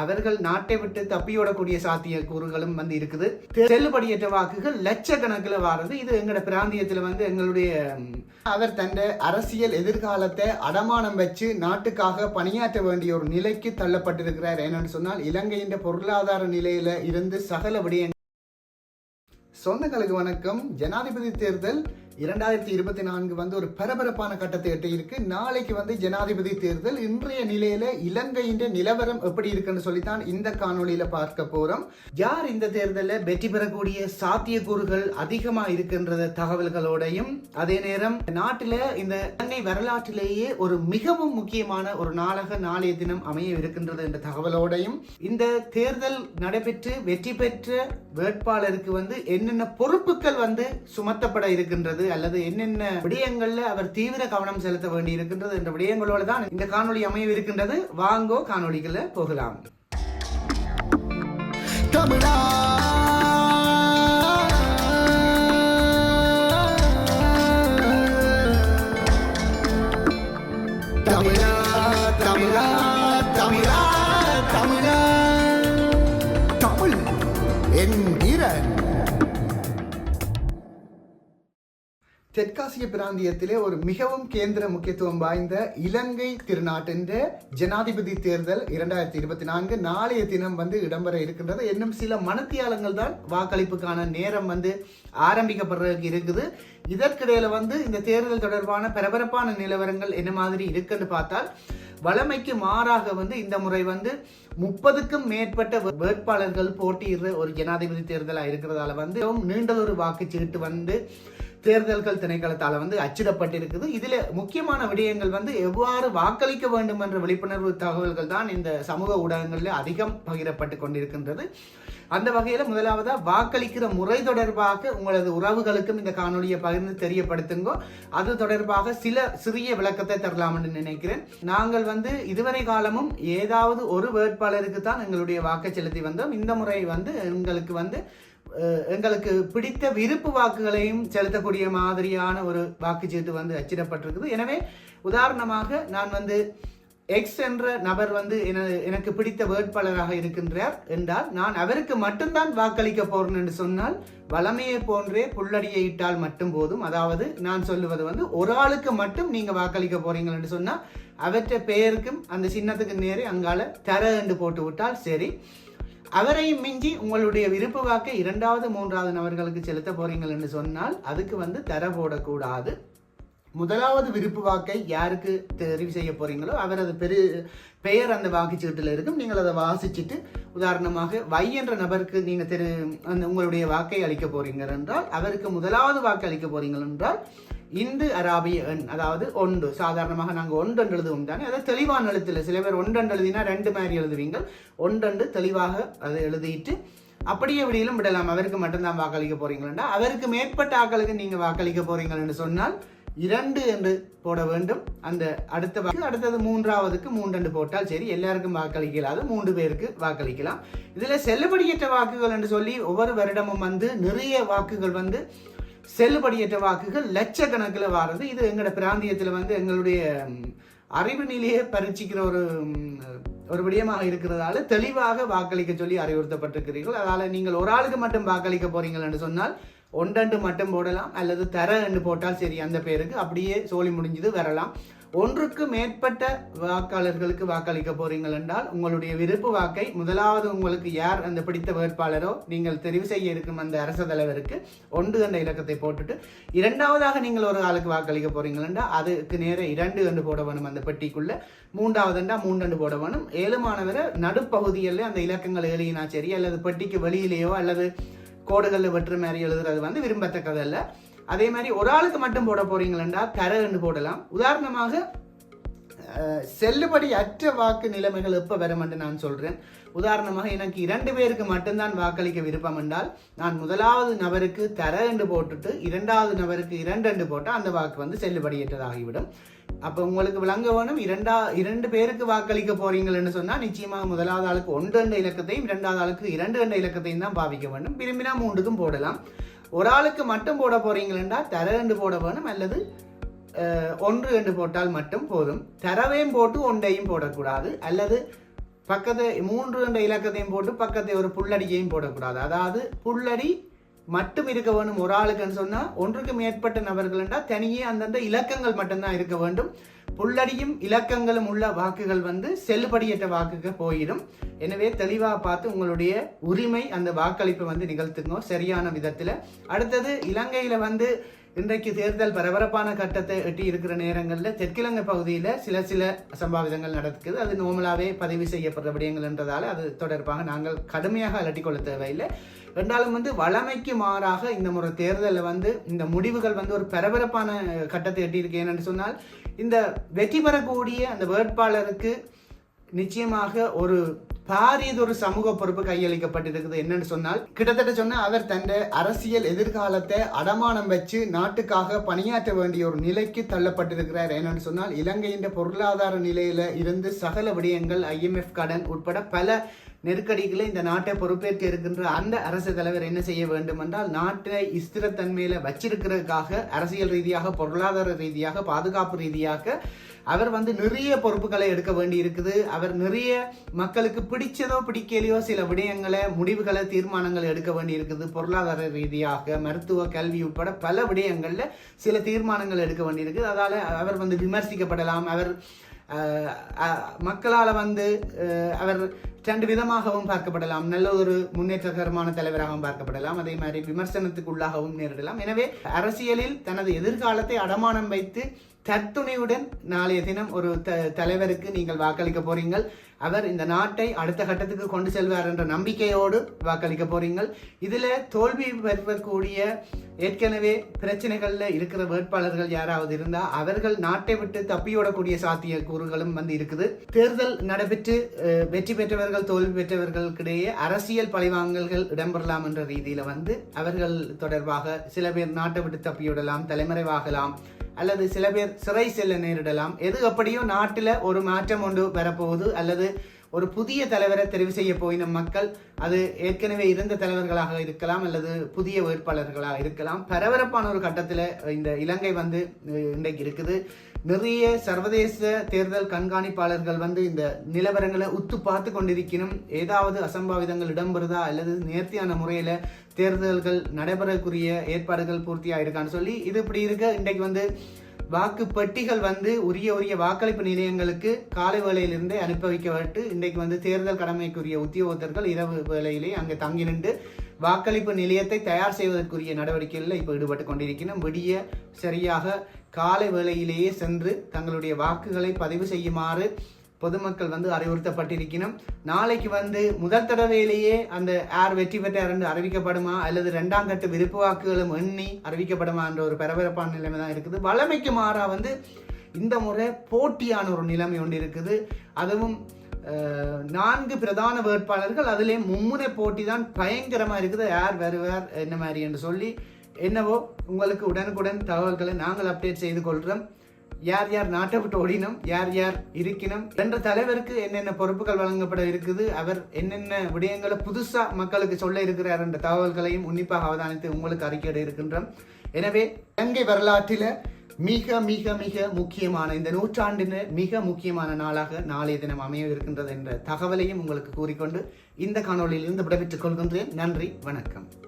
அவர்கள் நாட்டை விட்டு தப்பியோடக்கூடிய சாத்திய கூறுகளும் வந்து இருக்குது. செல்லுபடியற்ற வாக்குகள் லட்சக்கணக்கில் வாரது. இது எங்களோட பிராந்தியத்தில் வந்து எங்களுடைய அவர் தந்த அரசியல் எதிர்காலத்தை அடமானம் வச்சு நாட்டுக்காக பணியாற்ற வேண்டிய ஒரு நிலைக்கு தள்ளப்பட்டிருக்கிறார். என்னன்னு சொன்னால் இலங்கையின் பொருளாதார நிலையில இருந்து சகல விடயங்கள். சொந்தங்களுக்கு வணக்கம். ஜனாதிபதி தேர்தல் இரண்டாயிரத்தி இருபத்தி நான்கு வந்து ஒரு பரபரப்பான கட்டத்தை எட்டியிருக்கு. நாளைக்கு வந்து ஜனாதிபதி தேர்தல் இன்றைய நிலையில இலங்கையின் நிலவரம் எப்படி இருக்குன்னு சொல்லித்தான் இந்த காணொலியில பார்க்க போறோம். யார் இந்த தேர்தலில் வெற்றி பெறக்கூடிய சாத்தியக்கூறுகள் அதிகமா இருக்கின்றத தகவல்களோடையும் அதே நேரம் நாட்டில இந்த இலங்கை வரலாற்றிலேயே ஒரு மிகவும் முக்கியமான ஒரு நாளாக நாளைய தினம் அமைய இருக்கின்றது என்ற தகவலோடையும் இந்த தேர்தல் நடைபெற்று வெற்றி பெற்ற வேட்பாளருக்கு வந்து என்னென்ன பொறுப்புகள் வந்து சுமத்தப்பட இருக்கின்றது அல்லது என்னென்ன விடயங்கள்ல அவர் தீவிர கவனம் செலுத்த வேண்டி இருக்கின்றது என்ற விடயங்களோடு தான் இந்த காணொலி அமைய இருக்கின்றது. வாங்கோ காணொளிகளை போகலாம். தமிழா. தமிழா தமிழா தமிழா தமிழா. தமிழ் என்கிறன் தெற்காசிய பிராந்தியத்திலே ஒரு மிகவும் கேந்திர முக்கியத்துவம் வாய்ந்த இலங்கை திருநாட்டின் ஜனாதிபதி தேர்தல் இரண்டாயிரத்தி இருபத்தி நான்கு நாளைய தினம் வந்து இடம்பெற இருக்கின்றது. இன்னும் சில மனத்தியாலங்கள் தான் வாக்களிப்புக்கான நேரம் வந்து ஆரம்பிக்கப்படுறதுக்கு இருக்குது. இதற்கிடையில வந்து இந்த தேர்தல் தொடர்பான பரபரப்பான நிலவரங்கள் என்ன மாதிரி இருக்குன்னு பார்த்தால் வழமைக்கு மாறாக வந்து இந்த முறை வந்து முப்பதுக்கும் மேற்பட்ட வேட்பாளர்கள் போட்டியிடுற ஒரு ஜனாதிபதி தேர்தலாக இருக்கிறதால வந்து நீண்டதொரு வாக்குச்சீட்டு வந்து தேர்தல்கள் திணைக்களத்தால் வந்து அச்சிடப்பட்டிருக்குது. இதில் முக்கியமான விடயங்கள் வந்து எவ்வாறு வாக்களிக்க வேண்டும் என்ற விழிப்புணர்வு தகவல்கள் தான் இந்த சமூக ஊடகங்களில் அதிகம் பகிரப்பட்டு கொண்டிருக்கின்றது. அந்த வகையில் முதலாவதாக வாக்களிக்கிற முறை தொடர்பாக உங்களது உறவுகளுக்கும் இந்த காணொலியை பகிர்ந்து தெரியப்படுத்துங்கோ. அது தொடர்பாக சில சிறிய விளக்கத்தை தரலாம் என்று நினைக்கிறேன். நாங்கள் வந்து இதுவரை காலமும் ஏதாவது ஒரு வேட்பாளருக்கு தான் எங்களுடைய வாக்கை செலுத்தி வந்தோம். இந்த முறை வந்து எங்களுக்கு வந்து எங்களுக்கு பிடித்த விருப்பு வாக்குகளையும் செலுத்தக்கூடிய மாதிரியான ஒரு வாக்குச்சீட்டு வந்து அச்சிடப்பட்டிருக்குது. எனவே உதாரணமாக நான் வந்து எக்ஸ் என்ற நபர் வந்து என- எனக்கு பிடித்த வேட்பாளராக இருக்கின்றார் என்றால் நான் அவருக்கு மட்டும்தான் வாக்களிக்க போறேன் என்று சொன்னால் வளமையை போன்றே புல்லடியை இட்டால் மட்டும் போதும். அதாவது நான் சொல்லுவது வந்து ஒரு ஆளுக்கு மட்டும் நீங்க வாக்களிக்க போறீங்க என்று சொன்னால் அவற்றை பெயருக்கும் அந்த சின்னத்துக்கு நேரே அங்கால தர என்று போட்டு விட்டால் சரி. அவரையும் மிஞ்சி உங்களுடைய விருப்ப வாக்கை இரண்டாவது மூன்றாவது நபர்களுக்கு செலுத்த போறீங்கள் என்று சொன்னால் அதுக்கு வந்து தர போடக்கூடாது. முதலாவது விருப்பு வாக்கை யாருக்கு தெரிவு செய்ய போறீங்களோ அவரது பெரு பெயர் அந்த வாக்குச்சீட்டில் இருக்கும். நீங்கள் அதை வாசிச்சுட்டு உதாரணமாக வை என்ற நபருக்கு நீங்கள் தெரு அந்த உங்களுடைய வாக்கை அளிக்க போறீங்க என்றால் அவருக்கு முதலாவது வாக்கு அளிக்க போறீங்கள் என்றால் இந்து அராபிய எண் அதாவது ஒன்று. சாதாரணமாக நாங்கள் ஒன்றென்று எழுதுவோம் தானே? அதை தெளிவான எழுத்துல சில பேர் ஒன்றென்று எழுதினா ரெண்டு மாதிரி எழுதுவீங்க ஒன்றென்று தெளிவாக அதை எழுதிட்டு அப்படியே விடியிலும் விடலாம். அவருக்கு மட்டும்தான் வாக்களிக்க போறீங்களா அவருக்கு மேற்பட்ட ஆக்களுக்கு நீங்க வாக்களிக்க போறீங்கன்னு சொன்னால் இரண்டு என்று போட வேண்டும். அந்த அடுத்த வாக்கு அடுத்தது மூன்றாவதுக்கு மூன்று போட்டால் சரி எல்லாருக்கும் வாக்களிக்கலாது மூன்று பேருக்கு வாக்களிக்கலாம். இதுல செல்லுபடியற்ற வாக்குகள் என்று சொல்லி ஒவ்வொரு வருடமும் வந்து நிறைய வாக்குகள் வந்து செல்லுபடியற்ற வாக்குகள் லட்சக்கணக்கில் வாரது. இது எங்களோட பிராந்தியத்தில் வந்து எங்களுடைய அறிவு நிலையை பரீட்சிக்கிற ஒரு ஒரு விடயமாக இருக்கிறதால தெளிவாக வாக்களிக்க சொல்லி அறிவுறுத்தப்பட்டிருக்கிறீர்கள். அதனால் நீங்கள் ஒரு ஆளுக்கு மட்டும் வாக்களிக்க போறீங்கள் என்று சொன்னால் ஒன்றண்டு மட்டும் போடலாம் அல்லது தர என்று போட்டால் சரி அந்த பேருக்கு அப்படியே சோழி முடிஞ்சது வரலாம். ஒன்றுக்கு மேற்பட்ட வாக்காளர்களுக்கு வாக்களிக்க போறீங்கள் என்றால் உங்களுடைய விருப்பு வாக்கை முதலாவது உங்களுக்கு யார் அந்த பிடித்த வேட்பாளரோ நீங்கள் தெரிவு செய்ய இருக்கும் அந்த அரசு தலைவருக்கு ஒன்று என்ற இலக்கத்தை போட்டுட்டு இரண்டாவதாக நீங்கள் ஒரு ஆளுக்கு வாக்களிக்க போறீங்கள் என்றால் அதுக்கு நேர இரண்டு என்று போட வேணும் அந்த பெட்டிக்குள்ள மூன்றாவது என்றால் மூன்று போட வேணும். ஏழுமானவரை நடுப்பகுதியில் அந்த இலக்கங்கள் எழுதினா சரி அல்லது பெட்டிக்கு வெளியிலேயோ அல்லது கோடுகளில் வெற்று மாதிரி எழுதுறது வந்து விரும்பத்தக்கதல்ல. அதே மாதிரி ஒரு ஆளுக்கு மட்டும் போட போறீங்களா தரன்னு போடலாம். உதாரணமாக செல்லுபடி அற்ற வாக்கு நிலைமைகள் எப்போ வரும் என்று நான் சொல்கிறேன் உதாரணமாக எனக்கு இரண்டு பேருக்கு மட்டும்தான் வாக்களிக்க விருப்பம் என்றால் நான் முதலாவது நபருக்கு தர என்று போட்டுட்டு இரண்டாவது நபருக்கு இரண்டு என்று போட்டால் அந்த வாக்கு வந்து செல்லுபடியற்றதாகிவிடும். அப்போ உங்களுக்கு விளங்க வேணும் இரண்டா இரண்டு பேருக்கு வாக்களிக்க போறீங்கள்னு சொன்னால் நிச்சயமாக முதலாவது ஆளுக்கு ஒன்று என்ற இலக்கத்தையும் இரண்டாவது ஆளுக்கு இரண்டு என்ற இலக்கத்தையும் தான் பாவிக்க வேண்டும். விரும்பினா மூன்றுக்கும் போடலாம். ஒரு ஆளுக்கு மட்டும் போட போறீங்களா தர ரெண்டு போட வேணும் அல்லது ஒன்று ரெண்டு போட்டால் மட்டும் போதும். தரவையும் போட்டு ஒன்றையும் போடக்கூடாது. அல்லது பக்கத்து மூன்று என்ற இலக்கத்தையும் போட்டு பக்கத்தை ஒரு புள்ளடியையும் போடக்கூடாது. அதாவது புள்ளடி மட்டும் இருக்க வேண்டும் ஒரு ஆளுக்குன்னு சொன்னால் ஒன்றுக்கு மேற்பட்ட நபர்கள் என்றால் தனியே அந்தந்த இலக்கங்கள் மட்டும்தான் இருக்க வேண்டும். புள்ளடியும் இலக்கங்களும் உள்ள வாக்குகள் வந்து செல்லுபடியற்ற வாக்குக்கு போயிடும். எனவே தெளிவாக பார்த்து உங்களுடைய உரிமை அந்த வாக்களிப்பை வந்து நிகழ்த்துங்க சரியான விதத்தில். அடுத்தது இலங்கையில் வந்து இன்றைக்கு தேர்தல் பரபரப்பான கட்டத்தை எட்டி இருக்கிற நேரங்களில் தெற்கிழங்கை பகுதியில் சில சில சம்பாவிதங்கள் நடக்குது. அது நோமலாகவே பதிவு செய்யப்படுற விடயங்கள் என்றதால் அது தொடர்பாக நாங்கள் கடுமையாக அலட்டிக்கொள்ள தேவையில்லை. ரெண்டாலும் வந்து வளமைக்கு மாறாக இந்த முறை தேர்தலில் வந்து இந்த முடிவுகள் வந்து ஒரு பரபரப்பான கட்டத்தை எட்டியிருக்கு. இருக்கு சொன்னால் இந்த வெற்றி பெறக்கூடிய அந்த வேட்பாளருக்கு நிச்சயமாக ஒரு பாரியதொரு சமூக பொறுப்பு கையளிக்கப்பட்டிருக்குது. என்னன்னு சொன்னால் கிட்டத்தட்ட சொன்ன அவர் தன் அரசியல் எதிர்காலத்தை அடமானம் வச்சு நாட்டுக்காக பணியாற்ற வேண்டிய ஒரு நிலைக்கு தள்ளப்பட்டிருக்கிறார். என்னன்னு சொன்னால் இலங்கையின் பொருளாதார நிலையில இருந்து சகல விடயங்கள் ஐஎம்எஃப் கடன் உட்பட பல நெருக்கடிகளை இந்த நாட்டை பொறுப்பேற்று இருக்கின்ற அந்த அரசு தலைவர் என்ன செய்ய வேண்டும் என்றால் நாட்டை ஸ்திரத்தன்மையில வச்சிருக்கிறதுக்காக அரசியல் ரீதியாக பொருளாதார ரீதியாக பாதுகாப்பு ரீதியாக அவர் வந்து நிறைய பொறுப்புகளை எடுக்க வேண்டி இருக்குது அவர் நிறைய மக்களுக்கு பிடிச்சதோ பிடிக்கலையோ சில விடயங்களை முடிவுகளை தீர்மானங்களை எடுக்க வேண்டி இருக்குது பொருளாதார ரீதியாக மருத்துவ கல்வி உட்பட பல விடயங்களில் சில தீர்மானங்கள் எடுக்க வேண்டி இருக்குது அதால் அவர் வந்து விமர்சிக்கப்படலாம். அவர் மக்களால வந்து அஹ், அவர் ரெண்டு விதமாகவும் பார்க்கப்படலாம். நல்ல ஒரு முன்னேற்றகரமான தலைவராகவும் பார்க்கப்படலாம். அதே மாதிரி விமர்சனத்துக்குள்ளாகவும் நேரிடலாம். எனவே அரசியலில் தனது எதிர்காலத்தை அடமானம் வைத்து தத்துணையுடன் நாளைய தினம் ஒரு த- தலைவருக்கு நீங்கள் வாக்களிக்க போறீங்கள். அவர் இந்த நாட்டை அடுத்த கட்டத்துக்கு கொண்டு செல்வார் என்ற நம்பிக்கையோடு வாக்களிக்க போறீங்கள். இதுல தோல்வி பெறக்கூடிய ஏற்கனவே பிரச்சனைகள்ல இருக்கிற வேட்பாளர்கள் யாராவது இருந்தா அவர்கள் நாட்டை விட்டு தப்பியோடக்கூடிய சாத்திய கூறுகளும் வந்து இருக்குது. தேர்தல் நடைபெற்று வெற்றி பெற்றவர்கள் தோல்வி பெற்றவர்களுக்கிடையே அரசியல் பழிவாங்கல்கள் இடம்பெறலாம் என்ற ரீதியில வந்து அவர்கள் தொடர்பாக சில பேர் நாட்டை விட்டு தப்பியோடலாம் தலைமறைவாகலாம். அல்லது சில பேர் சிறை செல்ல நேரிடலாம். எது எப்படியும் நாட்டில் ஒரு மாற்றம் ஒன்று வரப்போகுது. அல்லது ஒரு புதிய தலைவரை தெரிவு செய்ய போயின மக்கள் அது ஏற்கனவே இருந்த தலைவர்களாக இருக்கலாம் அல்லது புதிய வேட்பாளர்களாக இருக்கலாம். பரபரப்பான ஒரு கட்டத்தில் இந்த இலங்கை வந்து இன்றைக்கு இருக்குது. நிறைய சர்வதேச தேர்தல் கண்காணிப்பாளர்கள் வந்து இந்த நிலவரங்களை உத்து பார்த்து கொண்டிருக்கணும். ஏதாவது அசம்பாவிதங்கள் இடம்பெறுதா? அல்லது நேர்த்தியான முறையில் தேர்தல்கள் நடைபெறக்கூடிய ஏற்பாடுகள் பூர்த்தியாக இருக்கான்னு சொல்லி இது இப்படி இருக்க. இன்றைக்கு வந்து வாக்கு பெட்டிகள் வந்து உரிய உரிய வாக்களிப்பு நிலையங்களுக்கு காலை வேளையிலிருந்தே அனுப்பி வைக்கப்பட்டு இன்றைக்கு வந்து தேர்தல் கடமைக்குரிய உத்தியோகத்தர்கள் இரவு வேளையிலே அங்கே தங்கி நின்று வாக்களிப்பு நிலையத்தை தயார் செய்வதற்குரிய நடவடிக்கைகளில் இப்போ ஈடுபட்டு கொண்டிருக்கிறோம் விடிய சரியாக காலை வேளையிலேயே சென்று தங்களுடைய வாக்குகளை பதிவு செய்யுமாறு பொதுமக்கள் வந்து அறிவுறுத்தப்பட்டிருக்கணும். நாளைக்கு வந்து முதல் தடவையிலேயே அந்த யார் வெற்றி பெற்றார் என்று அறிவிக்கப்படுமா? அல்லது ரெண்டாம் கட்ட விருப்பு வாக்குகளும் எண்ணி அறிவிக்கப்படுமா என்ற ஒரு பரபரப்பான நிலைமை தான் இருக்குது. வளமைக்கு மாறா வந்து இந்த முறை போட்டியான ஒரு நிலைமை ஒன்று இருக்குது. அதுவும் நான்கு பிரதான வேட்பாளர்கள் அதிலே மும்முனை போட்டி தான் பயங்கரமாக இருக்குது. யார் வருவார் என்ன மாதிரி என்று சொல்லி என்னவோ உங்களுக்கு உடனுக்குடன் தகவல்களை நாங்கள் அப்டேட் செய்து கொள்கிறோம். யார் யார் நாட்டை விட்டு ஓடினும் யார் யார் இருக்கணும் என்ற தலைவருக்கு என்னென்ன பொறுப்புகள் வழங்கப்பட இருக்குது அவர் என்னென்ன விடயங்களை புதுசா மக்களுக்கு சொல்ல இருக்கிறார் என்ற தகவல்களையும் உன்னிப்பாக அவதானித்து உங்களுக்கு அறிக்கையிட இருக்கின்றோம். எனவே இலங்கை வரலாற்றில மிக மிக மிக முக்கியமான இந்த நூற்றாண்டின் மிக முக்கியமான நாளாக நாளைய தினம் அமைய இருக்கின்றது என்ற தகவலையும் உங்களுக்கு கூறிக்கொண்டு இந்த காணொளியிலிருந்து விடைபெற்றுக் கொள்கின்றேன். நன்றி வணக்கம்.